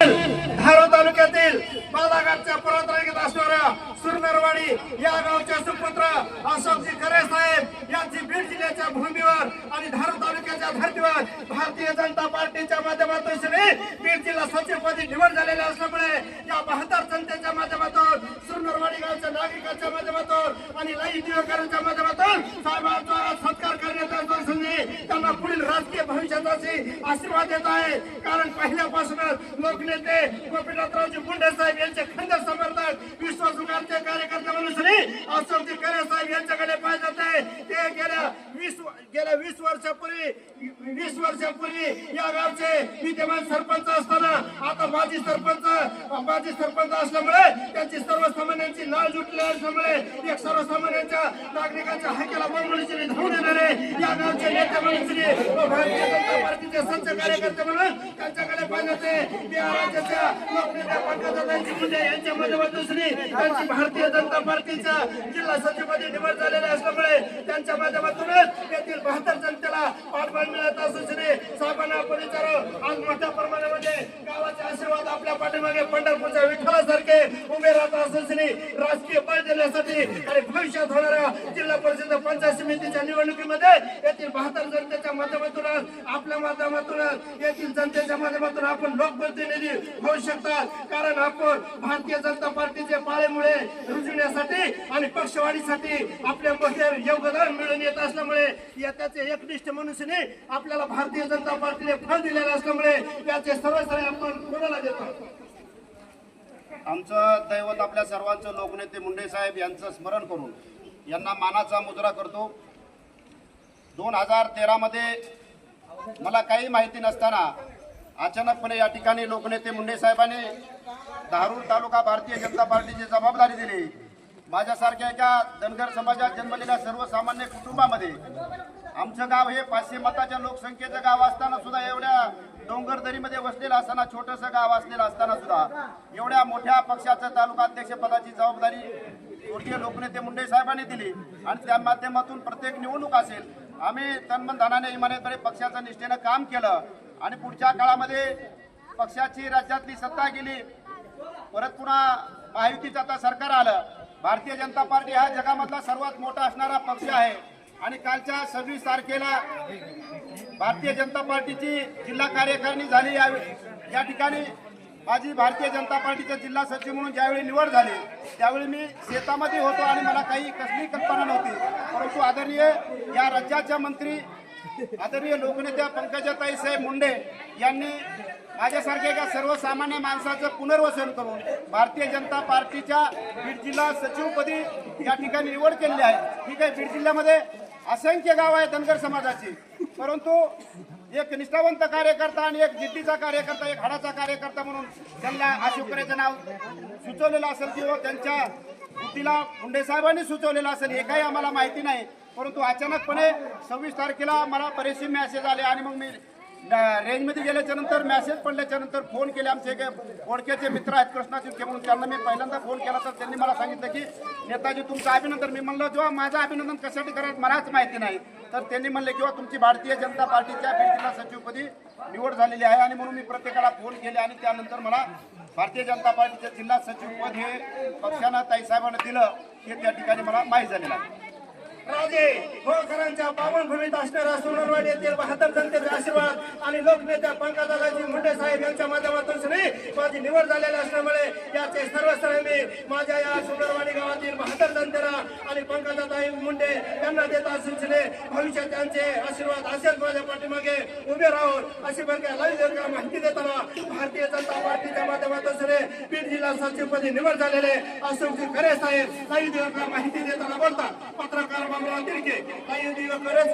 धारो तालुक्यातील बालाघाटच्या पर्वतरांगेत असणाऱ्या सुरनरवाडी या गावचे सुपुत्र अशोकजी खरे साहेब यांची बीड जिल्ह्याच्या भूमीवर आणि धारो तालुक्याच्या धर्तीवर भारतीय जनता पार्टीच्या माध्यमातून श्री बीड जिल्हा सचिवपदी निवड झालेल्या असल्यामुळे या बहात्तर जनतेच्या माध्यमातून सुरनरवाडी गावच्या नागरिकांच्या माध्यमातून आणि लाई दिवेकरांच्या माध्यमातून साहेबांचा सत्कार करण्यात येत असल्याने त्यांना पुढील राजकीय भविष्याचा आशीर्वाद देत आहे कारण पहिल्यापासूनच लोकनेते गोपीनाथरावजी मुंडे साहेब यांचे खंड समर्थक विश्वासघातचे कार्यकर्ते म्हणून श्री अशोकजी खरे साहेब यांच्याकडे पाहिजे होते ते गेल्या वीस गेल्या वीस वर्षापूर्वी वीस वर्षापूर्वी या गावचे विद्यमान सरपंच असताना आता माजी सरपंच माजी सरपंच असल्यामुळे त्यांची सर्वसामान्यांची लाल जुटली असल्यामुळे एक सर्वसामान्यांच्या नागरिकांच्या हक्याला बंबळीचे धावून येणारे या गावचे नेते म्हणून श्री भारतीय जनता पार्टीचे संच कार्यकर्ते म्हणून त्यांच्याकडे पाहण्याचे होते या राज्याच्या लोकनेत्या पंकजाताईंची मुंडे यांच्या माध्यमातून श्री त्यांची भारतीय जनता पार्टीच्या जिल्हा सचिवपदी निवड झालेली असल्यामुळे त्यांच्या माध्यमातूनच येथील बहात्तर जनतेला पाठबळ मिळत असल्याने साहेबांना आपण आज मोठ्या प्रमाणामध्ये गावाचे आशीर्वाद आपल्या पाठीमागे पंढरपूरच्या विठ्ठलासारखे उभे राहत असल्याने राजकीय पाय देण्यासाठी परिषद होणाऱ्या जिल्हा परिषद पंचायत समितीच्या निवडणुकीमध्ये येथील बहात्तर जनतेच्या माध्यमातून आपल्या माध्यमातून येथील जनतेच्या माध्यमातून आपण लोकप्रतिनिधी होऊ शकतात. कारण आपण भारतीय जनता पार्टीचे पाळेमुळे रुजवण्यासाठी आणि पक्षवाढीसाठी आपल्या मोठे योगदान मिळून येत असल्यामुळे या त्याचे एकनिष्ठ मनुष्याने आपल्याला भारतीय जनता पार्टीने फळ दिलेला असल्यामुळे याचे सर्व आपण कोणाला देतो. आमचं दैवत आपल्या सर्वांचं लोकनेते मुंडे साहेब यांचं स्मरण करून यांना मानाचा मुजरा करतो. दोन हजार तेरामध्ये मला काही माहिती नसताना अचानकपणे या ठिकाणी लोकनेते मुंडे साहेबांनी धारूर तालुका भारतीय जनता पार्टीची जबाबदारी दिली. माझ्यासारख्या एका धनगर समाजात जन्मलेल्या सर्वसामान्य कुटुंबामध्ये आमचं गाव हे पाचशे मताच्या लोकसंख्येचं गाव असताना सुद्धा एवढ्या डोंगरदरीमध्ये वसलेलं असताना छोटंसं गाव असलेलं असताना सुद्धा एवढ्या मोठ्या पक्षाचं तालुका अध्यक्षपदाची जबाबदारी स्वर्गीय लोकनेते मुंडे साहेबांनी दिली. आणि त्या माध्यमातून प्रत्येक निवडणूक असेल आम्ही तन्मन धनाने इमानतपणे पक्षाचं निष्ठेनं काम केलं. आणि पुढच्या काळामध्ये पक्षाची राज्यातली सत्ता गेली परत पुन्हा महायुतीचं आता सरकार आलं. भारतीय जनता पार्टी हा जगामधला सर्वात मोठा असणारा पक्ष आहे. आणि कालच्या सव्वीस तारखेला भारतीय जनता पार्टीची जिल्हा कार्यकारिणी झाली या या ठिकाणी माझी भारतीय जनता पार्टीचा जिल्हा सचिव म्हणून ज्यावेळी निवड झाली त्यावेळी मी शेतामध्ये होतो आणि मला काही कसली कल्पना नव्हती. परंतु आदरणीय या राज्याच्या मंत्री आदरणीय लोकनेत्या पंकजाताई साहेब मुंडे यांनी माझ्यासारख्या एका सर्वसामान्य माणसाचं पुनर्वसन करून भारतीय जनता पार्टीच्या बीड जिल्हा सचिवपदी या ठिकाणी निवड केलेली आहे. ठीक आहे बीड जिल्ह्यामध्ये असंख्य गाव आहे धनगर समाजाची. परंतु एक निष्ठावंत कार्यकर्ता आणि एक जिद्दीचा कार्यकर्ता एक हाडाचा कार्यकर्ता म्हणून त्यांना अशोकरेचं नाव सुचवलेलं असेल किंवा त्यांच्या बुद्धीला मुंडे साहेबांनी सुचवलेलं असेल हे काही आम्हाला माहिती नाही. परंतु अचानकपणे सव्वीस तारखेला मला बरेचसे मॅसेज आले आणि मग मी रेंजमध्ये गेल्याच्यानंतर मॅसेज पडल्याच्या नंतर फोन केले आमचे एक ओळखीचे मित्र आहेत कृष्णा म्हणून त्यांना मी पहिल्यांदा फोन केला तर त्यांनी मला सांगितलं की नेताजी तुमचं अभिनंदन. मी म्हणलं जेव्हा माझं अभिनंदन कशासाठी करायचं मलाच माहिती नाही. तर त्यांनी म्हणले किंवा तुमची भारतीय जनता पार्टीच्या बीड जिल्हा सचिवपदी निवड झालेली आहे आणि म्हणून मी प्रत्येकाला फोन केले आणि त्यानंतर मला भारतीय जनता पार्टीचे जिल्हा सचिवपद हे पक्षानं ताईसाहेबांना दिलं हे त्या ठिकाणी मला माहीत झालेलं आहे. राजे होळकरांच्या पावनभूमीत असणाऱ्या सोनरवाडी येथील बहात्तर जनतेचे आशीर्वाद आणि लोकनेत्या पंकजाजी मुंडे साहेब यांच्या माध्यमातून माझी निवड झालेली असल्यामुळे याचे सर्व मी माझ्या या सोनरवाडी गावातील बहात्तर जनतेला आणि पंकजाताई मुंडे यांना देत असून भविष्यात त्यांचे आशीर्वाद असेल माझ्या पाठीमागे. उभे राहून अशी बरं लाईव्ह माहिती देताना भारतीय जनता पार्टीच्या माध्यमातून श्री बीड जिल्हा सचिवपदी निवड झालेले अशोकजी खरे साहेब. लाईव्ह माहिती देताना बोलतात. पत्रकार बाबा तिरके लाईव्ह खरेच